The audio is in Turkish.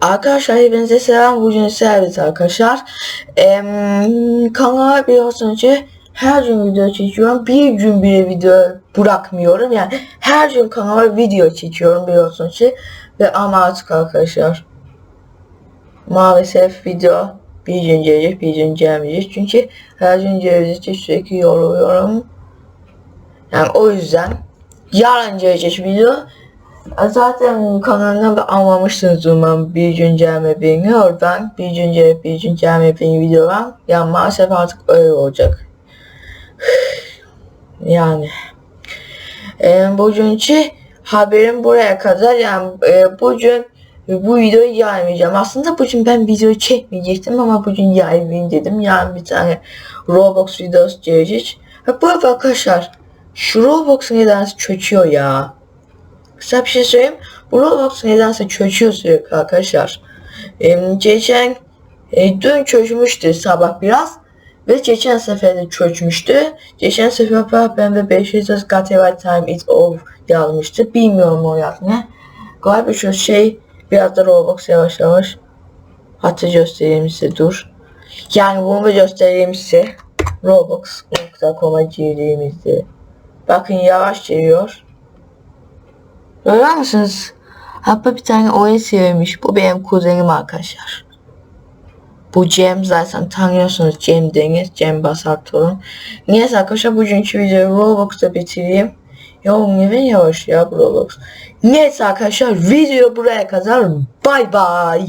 Arkadaşlar hepinize selam. Bugün servis arkadaşlar. Eee kanala biliyorsunuz ki her gün video çekiyorum. Bir gün bile video bırakmıyorum. Yani her gün kanala video çekiyorum biliyorsunuz ki. Ve ama artık arkadaşlar maalesef video bir gün gelecek bir gün gelmeyecek. Çünkü her gün gelecek sürekli yoruluyorum. Yani o yüzden yarın gelecek video Zaten kanalına da anlamışsınız umarım bir gün gelmediğini oradan bir gün gelip bir gün gelmediğini videolar. Yani maalesef artık öyle olacak. yani. E, bugünkü haberim buraya kadar yani e, bugün bu videoyu yaymayacağım. Aslında bugün ben video çekmeyecektim ama bugün yaymayayım dedim. Yani bir tane Roblox videosu gelecek. Ha, bu arada arkadaşlar şu Roblox nedense çöküyor ya. Size bir şey söyleyeyim. Bu Roblox nedense çöküyor sürekli arkadaşlar. Ee, geçen e, dün çökmüştü sabah biraz ve geçen sefer de çökmüştü. Geçen sefer ben de 500 got every time it's off yazmıştı. Bilmiyorum o yaz ne. Galiba şu şey biraz da Roblox yavaş yavaş. Hatta göstereyim size dur. Yani bunu göstereyim size. Roblox.com'a girdiğimizde. Bakın yavaş geliyor. Görüyor musunuz? Hatta bir tane oyun sevmiş. Bu benim kuzenim arkadaşlar. Bu Cem zaten tanıyorsunuz Cem Deniz, Cem Basar Torun. Neyse arkadaşlar bugünkü videoyu Roblox'ta bitireyim. Ya oğlum ne yavaş ya Roblox. Neyse arkadaşlar video buraya kadar. Bay bay.